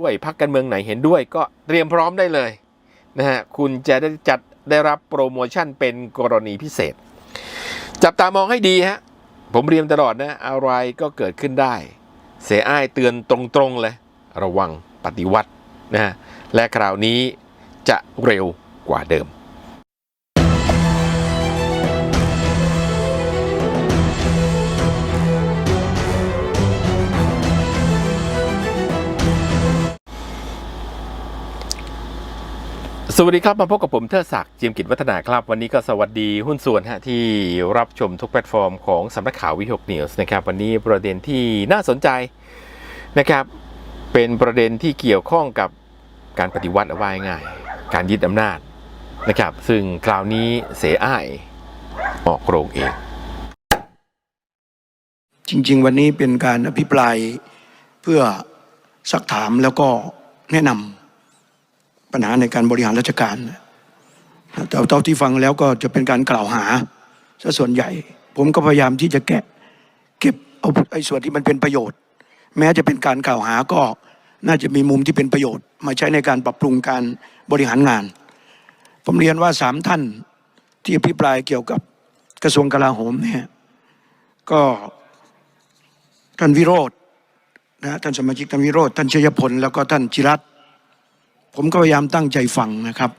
ด้วยพักการเมืองไหนเห็นด้วยก็เตรียมพร้อมได้เลยนะฮะคุณจะได้จัดได้รับโปรโมชั่นเป็นกรณีพิเศษ จับตามองให้ดีฮะผมเรียนตลอดนะอะไรก็เกิดขึ้นได้ เสียอ้ายเตือนตรงๆเลย ระวังปฏิวัตินะฮะและคราวนี้จะเร็วกว่าเดิม สวัสดีครับ มาพบกับผมเทิดศักดิ์จิมกิจวัฒนาครับ วันนี้ก็สวัสดีหุ้นส่วนฮะที่รับชมทุกแพลตฟอร์มของสำนักข่าววิหกนิวส์นะครับ วันนี้ประเด็นที่น่าสนใจนะครับ เป็นประเด็นที่เกี่ยวข้องกับการปฏิวัติเอาไว้ง่าย การยึดอำนาจนะครับ ซึ่งคราวนี้เสียอ้ายออกโรงเอง จริง ๆ วันนี้เป็นการอภิปรายเพื่อสักถามแล้วก็แนะนำ ปัญหาในการบริหารราชการแต่เท่าที่ฟังแล้วก็จะเป็นการกล่าวหาซะส่วนใหญ่ ผมก็พยายามที่จะแกะ เก็บเอาไอ้ส่วนที่มันเป็นประโยชน์ แม้จะเป็นการกล่าวหาก็น่าจะมีมุมที่เป็นประโยชน์ มาใช้ในการปรับปรุงการบริหารงาน ผมเรียนว่าสามท่านที่อภิปรายเกี่ยวกับกระทรวงกลาโหมเนี่ยก็ท่านวิโรธนะท่านสมาชิกท่านวิโรธท่านชยพลแล้วก็ท่านจิรัตน์ ผมก็พยายามตั้งใจฟังนะครับ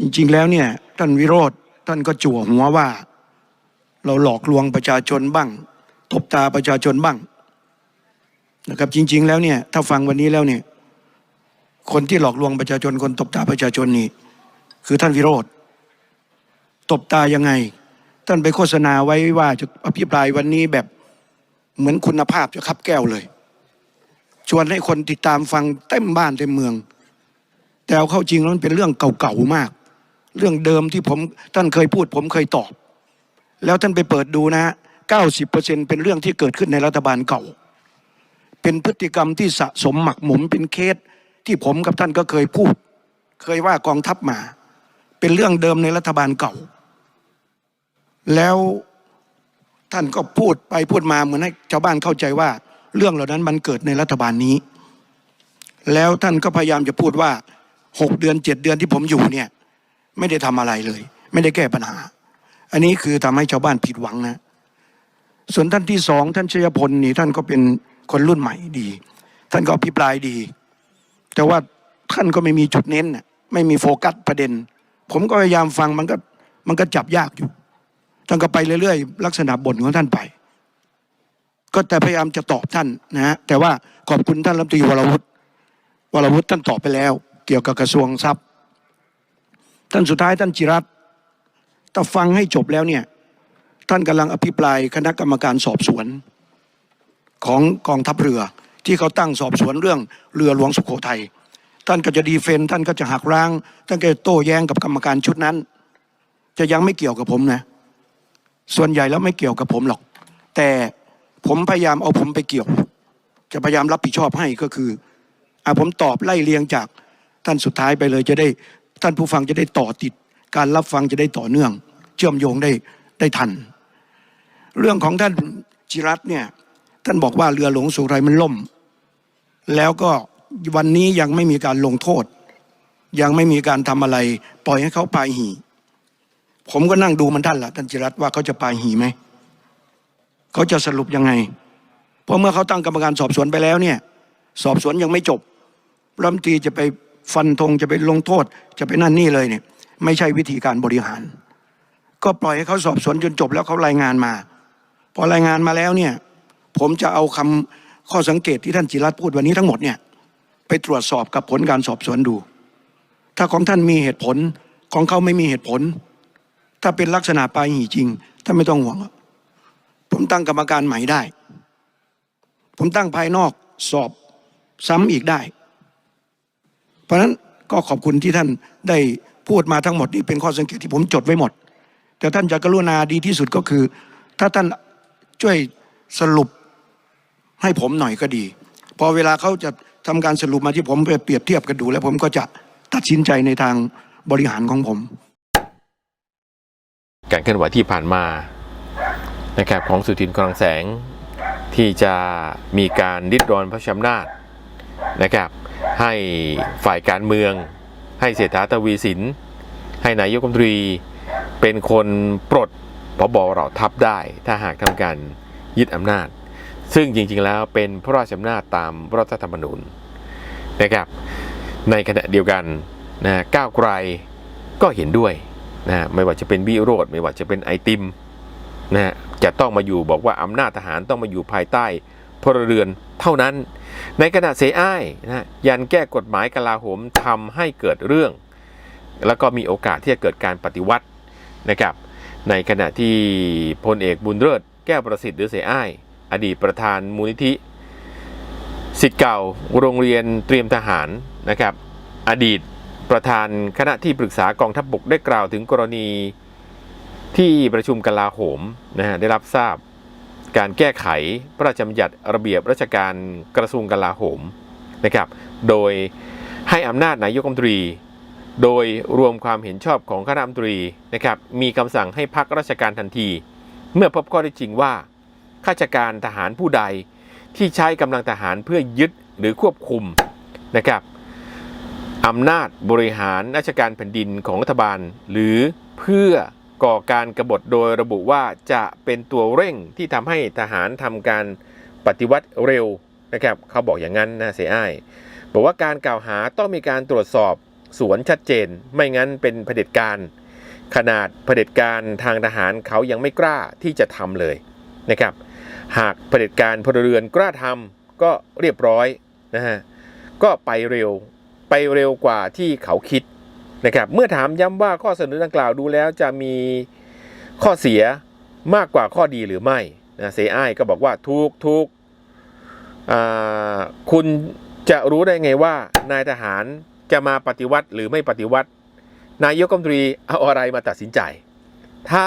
จริง ๆ แล้วเนี่ยท่านวิโรธท่านก็จั่วหัวว่า เราหลอกลวงประชาชนบ้าง ตบตาประชาชนบ้างนะครับ จริง ๆ แล้วเนี่ยถ้าฟังวันนี้แล้วเนี่ยคนที่หลอกลวงประชาชนคนตบตาประชาชนนี่ คือท่านวิโรธตบตายังไง ท่านไปโฆษณาไว้ว่าจะอภิปรายวันนี้แบบเหมือนคุณภาพจะคับแก้วเลย ชวนให้คนติดตามฟังเต็มบ้านเต็มเมือง แต่เอาเข้าจริงแล้วมันเป็นเรื่องเก่าๆมาก เรื่องเดิมที่ผมท่านเคยพูด ผมเคยตอบ แล้วท่านไปเปิดดูนะฮะ90%เป็นเรื่องที่เกิดขึ้นในรัฐบาลเก่า เป็นพฤติกรรมที่สะสมหมักหมมเป็นเคสที่ผมกับท่านก็เคยพูด เคยว่ากองทัพมา เป็นเรื่องเดิมในรัฐบาลเก่า แล้วท่านก็พูดไปพูดมาเหมือนให้ชาวบ้านเข้าใจว่า เรื่องเหล่านั้นมันเกิดในรัฐบาลนี้ แล้วท่านก็พยายามจะพูดว่า หกเดือนเจ็ดเดือนที่ผมอยู่เนี่ยไม่ได้ทำอะไรเลย ไม่ได้แก้ปัญหา อันนี้คือทำให้ชาวบ้านผิดหวังนะ ส่วนท่านที่สองท่านชยพลนี่ท่านก็เป็นคนรุ่นใหม่ดี ท่านก็อภิปรายดี แต่ว่าท่านก็ไม่มีจุดเน้นไม่มีโฟกัสประเด็น ผมก็พยายามฟังมันก็มันก็จับยากอยู่ท่านก็ไปเรื่อยๆ ลักษณะบ่นของท่านไป ก็แต่พยายามจะตอบท่านนะฮะแต่ว่าขอบคุณท่านรัฐมนตรีวรวุฒิวรวุฒิท่านตอบไปแล้ว เกี่ยวกับกระทรวงทรัพย์ ท่านสุดท้ายท่านจิรัตถ้าฟังให้จบแล้วเนี่ยท่านกำลังอภิปรายคณะกรรมการสอบสวนของกองทัพเรือ ที่เขาตั้งสอบสวนเรื่องเรือหลวงสุโขทัยท่านก็จะดีเฟนท่านก็จะหักล้าง ท่านก็จะโต้แย้งกับกรรมการชุดนั้น จะยังไม่เกี่ยวกับผมนะ ส่วนใหญ่แล้วไม่เกี่ยวกับผมหรอก แต่ผมพยายามเอาผมไปเกี่ยว จะพยายามรับผิดชอบให้ก็คืออะผมตอบไล่เรียงจาก ท่านสุดท้ายไปเลยจะได้ท่านผู้ฟังจะได้ต่อติด การรับฟังจะได้ต่อเนื่อง เชื่อมโยงได้ได้ทัน เรื่องของท่านจิรัตเนี่ยท่านบอกว่าเรือหลวงสุโขทัยมันล่ม แล้วก็วันนี้ยังไม่มีการลงโทษ ยังไม่มีการทำอะไร ปล่อยให้เขาปลายหี ผมก็นั่งดูมันท่านละท่านจิรัตว่าเขาจะปลายหีไหมเขาจะสรุปยังไง เพราะเมื่อเขาตั้งกรรมการสอบสวนไปแล้วเนี่ย สอบสวนยังไม่จบรัฐมนตรีจะไป ฟันธงจะไปลงโทษจะไปนั่นนี่เลยเนี่ย ไม่ใช่วิธีการบริหาร ก็ปล่อยให้เขาสอบสวนจนจบแล้วเขารายงานมา พอรายงานมาแล้วเนี่ย ผมจะเอาคำข้อสังเกตที่ท่านจิรัตพูดวันนี้ทั้งหมดเนี่ยไปตรวจสอบกับผลการสอบสวนดู ถ้าของท่านมีเหตุผลของเขาไม่มีเหตุผล ถ้าเป็นลักษณะปลายหีจริงท่านไม่ต้องห่วงผมตั้งกรรมการใหม่ได้ ผมตั้งภายนอกสอบซ้ำอีกได้ เพราะฉะนั้นก็ขอบคุณที่ท่านได้พูดมาทั้งหมดนี่เป็นข้อสังเกตที่ผมจดไว้หมด แต่ท่านจะกรุณาดีที่สุดก็คือ ถ้าท่านช่วยสรุปให้ผมหน่อยก็ดี พอเวลาเขาจะทำการสรุปมาที่ผมไปเปรียบเทียบกันดู แล้วผมก็จะตัดสินใจในทางบริหารของผม การเคลื่อนไหวที่ผ่านมานะครับของสุทินคลังแสงที่จะมีการดิดรอนพระชำนาจนะครับ ให้ฝ่ายการเมือง ให้เศรษฐาทวีสิน ให้นายกรัฐมนตรี เป็นคนปลดพบเหล่าทัพได้ ถ้าหากทำการยึดอำนาจ ซึ่งจริงๆแล้วเป็นพระราชอำนาจตามรัฐธรรมนูญนะครับในขณะเดียวกันนะก้าวไกลก็เห็นด้วยนะไม่ว่าจะเป็นวิโรธไม่ว่าจะเป็นไอติมนะจะต้องมาอยู่บอกว่าอำนาจทหารต้องมาอยู่ภายใต้พลเรือนเท่านั้น ในขณะเสอ้ายนะยันแก้กฎหมายกลาโหมทำให้เกิดเรื่อง แล้วก็มีโอกาสที่จะเกิดการปฏิวัตินะครับในขณะที่พลเอกบุญเลิศแก้วประสิทธิ์หรือเสียอ้าย อดีตประธานมูลนิธิสิทธิ์เก่าโรงเรียนเตรียมทหารนะครับ อดีตประธานคณะที่ปรึกษากองทัพบบกได้กล่าวถึงกรณีที่ประชุมกลาโหมนะฮะได้รับทราบ การแก้ไขพระราชบัญญัติระเบียบราชการกระทรวงกลาโหมนะครับ โดยให้อำนาจนายกรัฐมนตรี โดยรวมความเห็นชอบของคณะรัฐมนตรีนะครับ มีคำสั่งให้พักราชการทันที เมื่อพบข้อได้จริงว่าข้าราชการทหารผู้ใดที่ใช้กำลังทหารเพื่อยึดหรือควบคุมนะครับอำนาจบริหารราชการแผ่นดินของรัฐบาล หรือเพื่อ ก่อการกบฏโดยระบุว่าจะเป็นตัวเร่งที่ทำให้ทหารทำการปฏิวัติเร็วนะครับเขาบอกอย่างนั้นนะเสียอ้ายบอกว่าการกล่าวหาต้องมีการตรวจสอบสวนชัดเจน ไม่งั้นเป็นเผด็จการ ขนาดเผด็จการทางทหารเขายังไม่กล้าที่จะทำเลยนะครับ หากเผด็จการพลเรือนกล้าทำก็เรียบร้อยนะฮะก็ไปเร็วไปเร็วกว่าที่เขาคิด นะครับเมื่อถามย้ำว่าข้อเสนอดังกล่าวดูแล้วจะมีข้อเสียมากกว่าข้อดีหรือไม่นะเซอ้ายก็บอกว่าทุกทุกคุณจะรู้ได้ไงว่านายทหารจะมาปฏิวัติหรือไม่ปฏิวัติ นายกรัฐมนตรีเอาอะไรมาตัดสินใจ ถ้า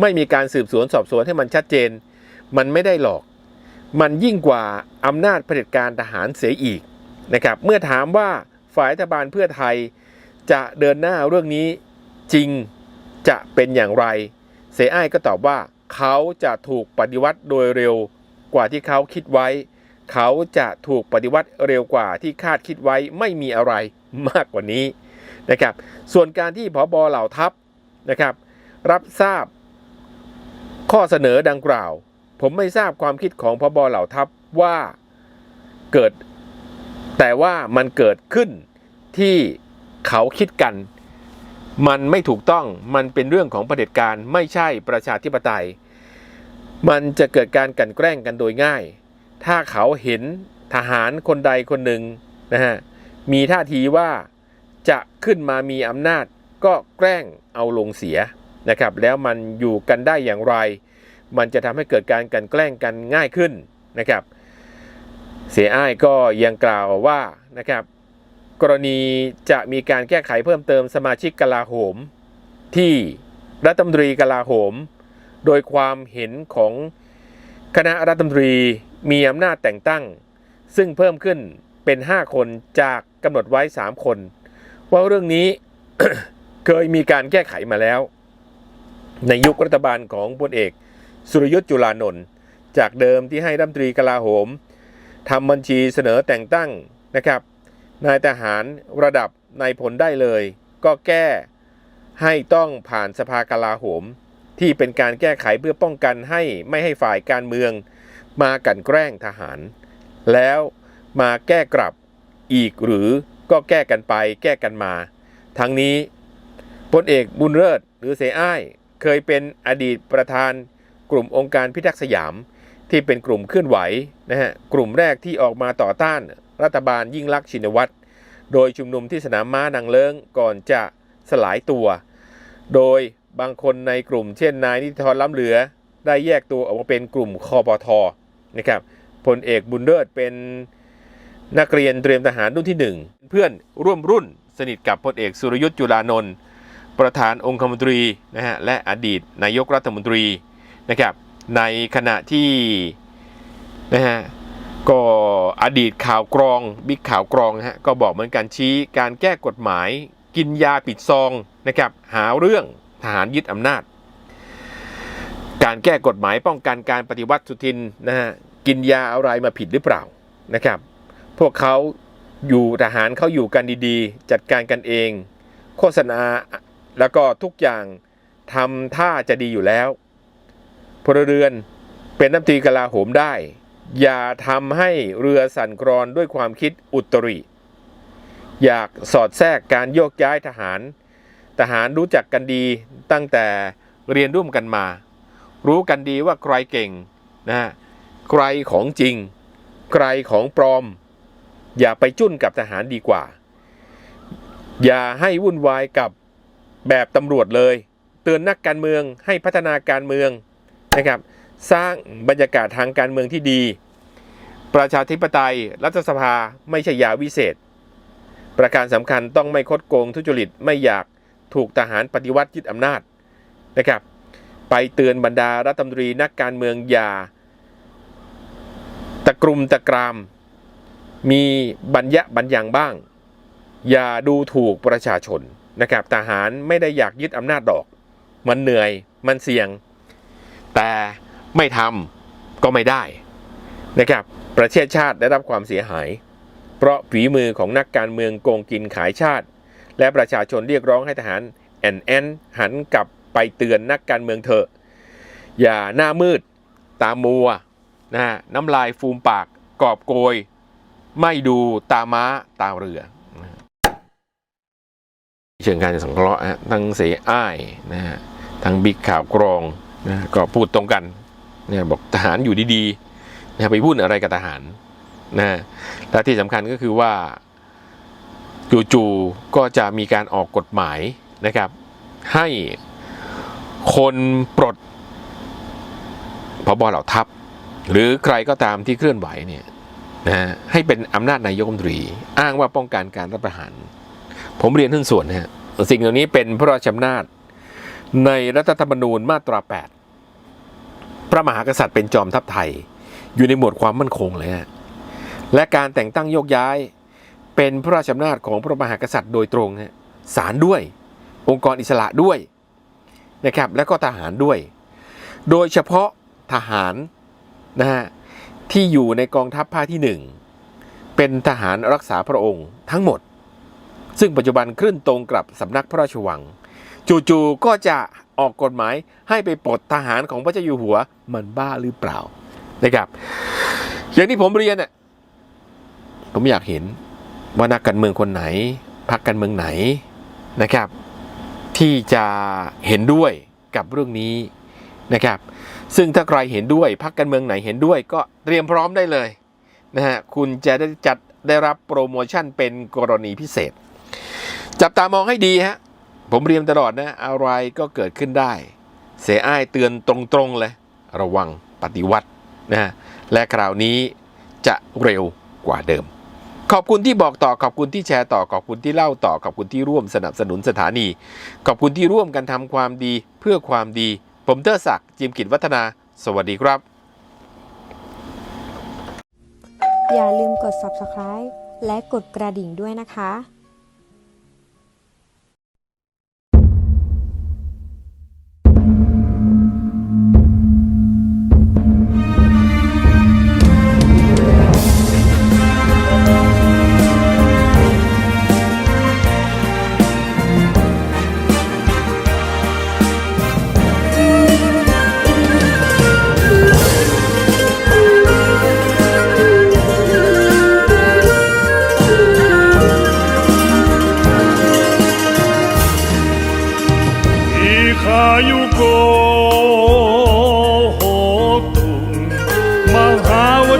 ไม่มีการสืบสวนสอบสวนให้มันชัดเจน มันไม่ได้หรอก มันยิ่งกว่าอำนาจเผด็จการทหารเสียอีกนะครับเมื่อถามว่าฝ่ายรัฐบาลเพื่อไทย จะเดินหน้าเรื่องนี้จริงจะเป็นอย่างไร เสอ้ายก็ตอบว่าเขาจะถูกปฏิวัติโดยเร็วกว่าที่เขาคิดไว้ เขาจะถูกปฏิวัติเร็วกว่าที่คาดคิดไว้ไม่มีอะไรมากกว่านี้นะครับ ส่วนการที่ผบเหล่าทัพนะครับ รับทราบข้อเสนอดังกล่าว ผมไม่ทราบความคิดของพบเหล่าทัพว่าเกิด แต่ว่ามันเกิดขึ้นที่ เขาคิดกัน มันไม่ถูกต้องมันเป็นเรื่องของเด็จการไม่ใช่ประชาธิปไตย มันจะเกิดการกันแกล้งกันโดยง่าย ถ้าเขาเห็นทหารคนใดคนหนึ่งนะฮะมีท่าทีว่าจะขึ้นมามีอำนาจก็แกล้งเอาลงเสียนะครับ แล้วมันอยู่กันได้อย่างไร มันจะทำให้เกิดการกันแกล้งกันง่ายขึ้นนะครับ เสียอ้ายก็ยังกล่าวว่านะครับ กรณีจะมีการแก้ไขเพิ่มเติมสมาชิกกลาโหม ที่รัฐมนตรีกลาโหม โดยความเห็นของคณะรัฐมนตรีมีอำนาจแต่งตั้ง ซึ่งเพิ่มขึ้นเป็น 5 คนจากกำหนดไว้ 3 คน ว่าเรื่องนี้เคยมีการแก้ไขมาแล้ว ในยุครัฐบาลของพลเอก สุรยุทธ์จุลานนท์จากเดิมที่ให้รัฐมนตรีกลาโหมทำบัญชีเสนอแต่งตั้งนะครับ นายทหารระดับนายพลได้เลย ก็แก้ให้ต้องผ่านสภากลาโหม ที่เป็นการแก้ไขเพื่อป้องกันให้ไม่ให้ฝ่ายการเมือง มากันแกล้งทหาร แล้วมาแก้กลับอีกหรือก็แก้กันไปแก้กันมา ทั้งนี้พลเอกบุญเลิศหรือเสอ้ายเคยเป็นอดีตประธานกลุ่มองค์การพิทักษ์สยาม ที่เป็นกลุ่มเคลื่อนไหวนะฮะกลุ่มแรกที่ออกมาต่อต้าน รัฐบาลยิ่งลักษณ์ชินวัตร โดยชุมนุมที่สนามม้านางเลิงก่อนจะสลายตัว โดยบางคนในกลุ่มเช่นนายนิติธรล้ำเหลือ ได้แยกตัวออกมาเป็นกลุ่มคอปทนะครับพลเอกบุญเลิศเป็นนักเรียนเตรียมทหารรุ่นที่หนึ่งเพื่อนร่วมรุ่นสนิทกับพลเอกสุรยุทธ์จุลานนท์ประธานองคมนตรีนะฮะและอดีตนายกรัฐมนตรีนะครับในขณะที่นะฮะ ก็อดีตข่าวกรองบิ๊กข่าวกรองนะฮะก็บอกเหมือนกันชี้การแก้กฎหมาย กินยาปิดซองนะครับหาเรื่องทหารยึดอำนาจ การแก้กฎหมายป้องกันการปฏิวัติสุทินนะฮะกินยาอะไรมาผิดหรือเปล่านะครับ พวกเขาอยู่ทหารเขาอยู่กันดีๆ จัดการกันเอง โฆษณาแล้วก็ทุกอย่างทำท่าจะดีอยู่แล้วพลเรือนเป็นน้ำตีกลาโหมได้ อย่าทำให้เรือสั่นคลอนด้วยความคิดอุตริ อยากสอดแทรกการโยกย้ายทหาร ทหารรู้จักกันดีตั้งแต่เรียนร่วมกันมา รู้กันดีว่าใครเก่งนะฮะใครของจริง ใครของปลอม อย่าไปจุ้นกับทหารดีกว่า อย่าให้วุ่นวายกับแบบตำรวจเลย เตือนนักการเมืองให้พัฒนาการเมืองนะครับ สร้างบรรยากาศทางการเมืองที่ดี ประชาธิปไตย รัฐสภาไม่ใช่ยาวิเศษ ประการสำคัญต้องไม่คดโกงทุจริตไม่อยากถูกทหารปฏิวัติยึดอำนาจนะครับ ไปเตือนบรรดารัฐมนตรีนักการเมืองอย่าตะกรุมตะกราม มีบัญญะบัญญังบ้าง อย่าดูถูกประชาชนนะครับทหารไม่ได้อยากยึดอำนาจดอก มันเหนื่อยมันเสี่ยง แต่ ไม่ทำก็ไม่ได้นะครับ ประเทศชาติได้รับความเสียหาย เพราะฝีมือของนักการเมืองโกงกินขายชาติ และประชาชนเรียกร้องให้ทหารแอนแอนหันกลับไปเตือนนักการเมืองเถอะ อย่าหน้ามืด ตามัวนะฮะน้ำลายฟูมปากกอบโกย ไม่ดูตาม้าตาเรือ เชิงการสังเคราะห์ทั้งเสียอ้ายนะฮะทั้งบิ๊กข่าวกรองนะฮะก็พูดตรงกัน เนี่ยบอกทหารอยู่ดีๆนะไปพูดอะไรกับทหารนะและที่สำคัญก็คือว่าจู่ๆก็จะมีการออกกฎหมายนะครับ ให้คนปลดพบเหล่าทัพ หรือใครก็ตามที่เคลื่อนไหวเนี่ยนะให้เป็นอำนาจนายกรัฐมนตรี อ้างว่าป้องกันการรัฐประหาร ผมเรียนทั้งส่วนนะฮะสิ่งเหล่านี้เป็นพระราชอำนาจในรัฐธรรมนูญมาตรา 8 พระมหากษัตริย์เป็นจอมทัพไทย อยู่ในหมวดความมั่นคงเลยฮะและการแต่งตั้งโยกย้ายเป็นพระราชอำนาจของพระมหากษัตริย์โดยตรงฮะศาลด้วย องค์กรอิสระด้วยนะครับและก็ทหารด้วย โดยเฉพาะทหารนะฮะที่อยู่ในกองทัพภาคที่หนึ่งเป็นทหารรักษาพระองค์ทั้งหมด ซึ่งปัจจุบันขึ้นตรงกับสำนักพระราชวัง จู่ๆก็จะ ออกกฎหมายให้ไปปลดทหารของพระเจ้าอยู่หัวมันบ้าหรือเปล่านะครับ อย่างที่ผมเรียนน่ะผมอยากเห็นว่านักการเมืองคนไหนพรรคการเมืองไหนนะครับ ที่จะเห็นด้วยกับเรื่องนี้นะครับ ซึ่งถ้าใครเห็นด้วยพรรคการเมืองไหนเห็นด้วยก็เตรียมพร้อมได้เลยนะฮะคุณจะได้จัดได้รับโปรโมชั่นเป็นกรณีพิเศษ จับตามองให้ดีฮะ ผมเรียนตลอดนะอะไรก็เกิดขึ้นได้ เสียอ้ายเตือนตรงๆเลย ระวังปฏิวัตินะฮะและคราวนี้จะเร็วกว่าเดิม ขอบคุณที่บอกต่อขอบคุณที่แชร์ต่อขอบคุณที่เล่าต่อขอบคุณที่ร่วมสนับสนุนสถานี ขอบคุณที่ร่วมกันทำความดีเพื่อความดี ผมเตอร์ศักดิ์จิมกิจวัฒนา สวัสดีครับ อย่าลืมกด subscribe และกดกระดิ่งด้วยนะคะ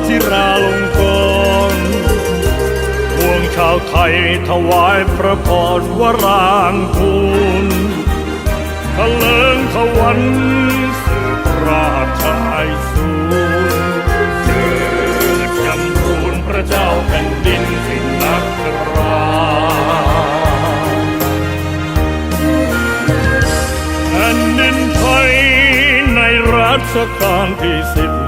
จิราลงกรณ์พวงชาวไทยถวายพระพรวรางคูณทะเลิงทวันสืบราชไอสูรสืบจำรูนพระเจ้าแผ่นดินสิงนักราแผ่นดินไทยในรัชกาลที่สิบ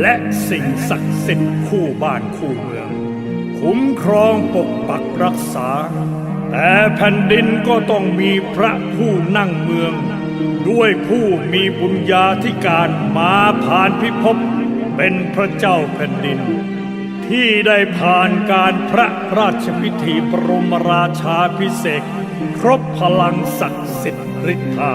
และสิ่งศักดิ์สิทธิ์คู่บ้านคู่เมือง คุ้มครองปกปักรักษา แต่แผ่นดินก็ต้องมีพระผู้นั่งเมือง ด้วยผู้มีบุญญาธิการมาผ่านพิภพเป็นพระเจ้าแผ่นดิน ที่ได้ผ่านการพระราชพิธีบรมราชาพิเศษครบพลังศักดิ์สิทธิ์ฤทธา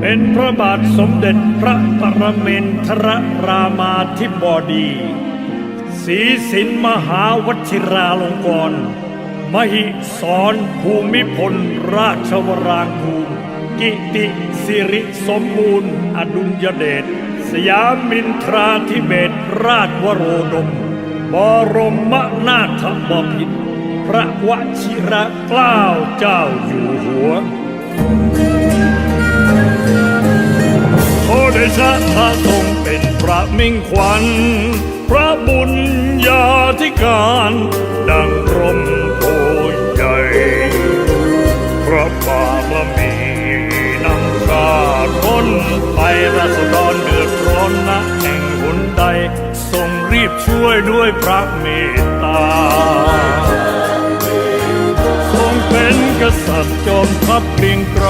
เป็นพระบาทสมเด็จพระปรเมนทรรามาธิบดีศรีสินมหาวชิราลงกรณ์มหิสรภูมิพลราชวรางคูลกิติสิริสมบูรณ์ อดุลยเดชสยามินทราธิเบศราชวโรดม บรมนาถบพิตรพระวชิระเกล้าเจ้าอยู่หัว โอเดชะพระทรงเป็นพระมิ่งขวัญ พระบุญญาธิการ ดังร่มโพใหญ่ พระบารมีนำข้าร้นไปราษฎรเดือดร้อนนะแห่งหนใดทรง บช่วยด้วยพระเมตตา ทรงเป็นกษัตริย์จอมทัพเกรียงไกร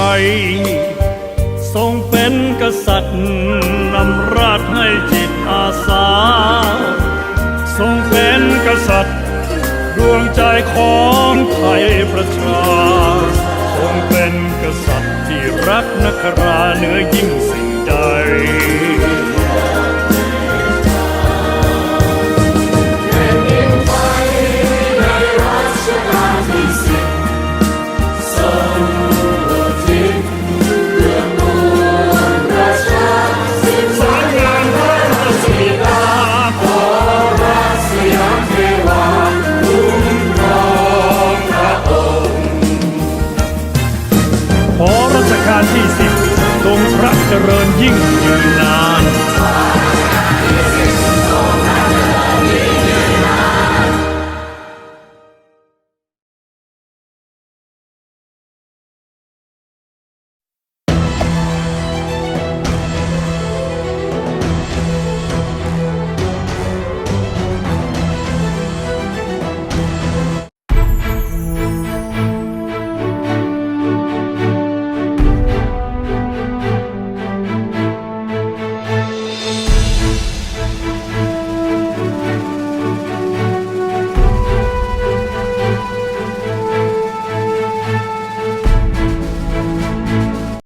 ทรงเป็นกษัตริย์นำราชให้จิตอาสา ทรงเป็นกษัตริย์ดวงใจของไทยประชา ทรงเป็นกษัตริย์ที่รักนักราเหนือยิ่งสิ่งใด